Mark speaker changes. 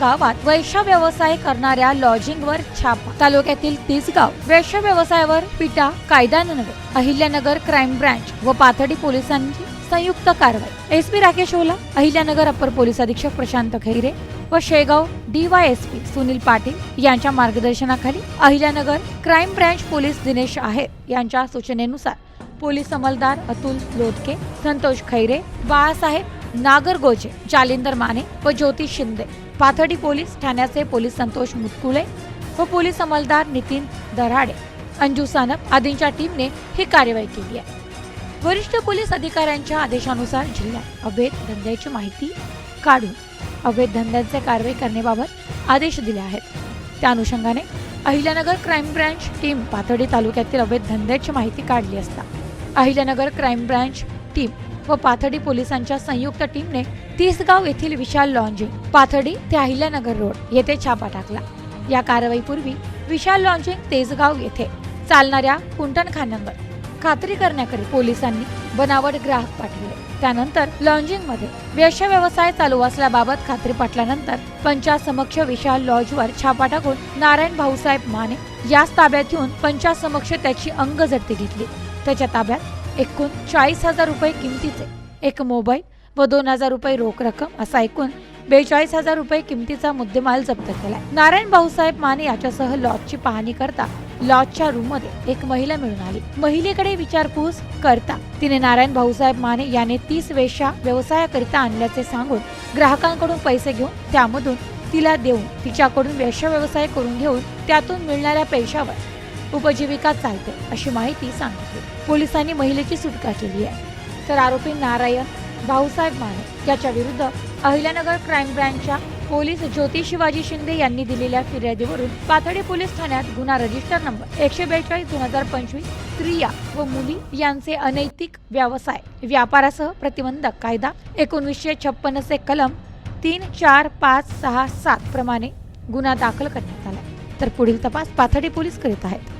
Speaker 1: गावात वैश्य व्यवसाय करणाऱ्या लॉजिंगवर छापा. तालुक्यातील तिसगाव वैश्य व्यवसायावर पिटा कायदा नव्हे अहिल्यानगर क्राईम ब्रांच व पाथडी पोलिसांची संयुक्त कारवाई. S P Rakesh Ola Ahilyanagar upper police अधीक्षक प्रशांत खैरे व Shegaon D Y S P Sunil Patil यांच्या मार्गदर्शनाखाली Ahilyanagar crime branch police Dinesh Aher यांच्या सूचनेनुसार पोलीस अंमलदार अतुल लोटके संतोष खैरे बाळासाहेब नागरगोजे जालिंदर माने व ज्योती शिंदे पाथर्डी पोलीस ठाण्याचे पोलीस संतोष मुतकुले व पोलीस अंमलदार नितीन दराडे अंजू सानप आदींच्या टीमने ही कार्यवाही केली आहे. वरिष्ठ पोलीस अधिकाऱ्यांच्या आदेशानुसार जिल्ह्यात अवैध धंद्याची माहिती काढून अवैध धंद्यांचे कारवाई करण्याबाबत आदेश दिले आहेत. त्या अनुषंगाने Ahilyanagar crime branch team Pathardi तालुक्यातील अवैध धंद्याची माहिती काढली असता अहिल्यानगर क्राईम ब्रँच टीम व पाथर्डी पोलिसांच्या संयुक्त टीमने तिसगाव येथील विशाल लॉन्जिंग पाथर्डी ते अहिल्यानगर रोड येथे छापा टाकला. या कारवाईपूर्वी विशाल लॉन्जिंग तेजगाव येथे चालणाऱ्या कुंटणखान्यांवर खात्री करण्याकरिता पोलिसांनी बनावट ग्राहक पाठविले. त्यानंतर लॉन्जिंगमध्ये व्यवसाय चालू असल्याबाबत खात्री पटल्यानंतर पंचासमक्ष विशाल लॉजवर छापा टाकून नारायण भाऊसाहेब माने याच ताब्यात घेऊन पंचासमक्ष त्याची अंग जप्ती घेतली. त्याच्या ताब्यात एकूण चाळीस हजार रुपये किमतीचे. एक मोबाईल व दोन हजार रुपये रोख रक्कम असा एकूण बेचाळीस हजार रुपये किमतीचा मुद्देमाल जप्त केलाय. नारायण भाऊसाहेब माने याच्यासह लॉजची पाहणी करता लॉजच्या रूममध्ये एक महिला मिळून आली. महिलेकडे विचारपूस करता तिने नारायण भाऊसाहेब माने याने तीस वेश्या व्यवसायाकरिता आणल्याचे सांगून ग्राहकांकडून पैसे घेऊन त्यामधून तिला देऊन तिच्याकडून वेश्या व्यवसाय करून घेऊन त्यातून मिळणाऱ्या पैशावर उपजीविका चालते अशी माहिती सांगितली. पोलिसांनी महिलेची सुटका केली आहे. तर आरोपी नारायण भाऊसाहेब माने याच्या विरुद्ध अहिल्यानगर क्राईम ब्रँचच्या पोलीस ज्योती शिवाजी शिंदे यांनी दिलेल्या फिर्यादीवरून पाथडी पोलीस ठाण्यात गुन्हा रजिस्टर नंबर एकशे बेचाळीस दोन हजार पंचवीस स्त्रिया व मुली यांचे अनैतिक व्यवसाय. व्यापारासह प्रतिबंधक कायदा एकोणीसशे छप्पन्नचे कलम तीन चार पाच सहा सात प्रमाणे गुन्हा दाखल करण्यात आला. तर पुढील तपास पाथडी पोलीस करीत आहेत.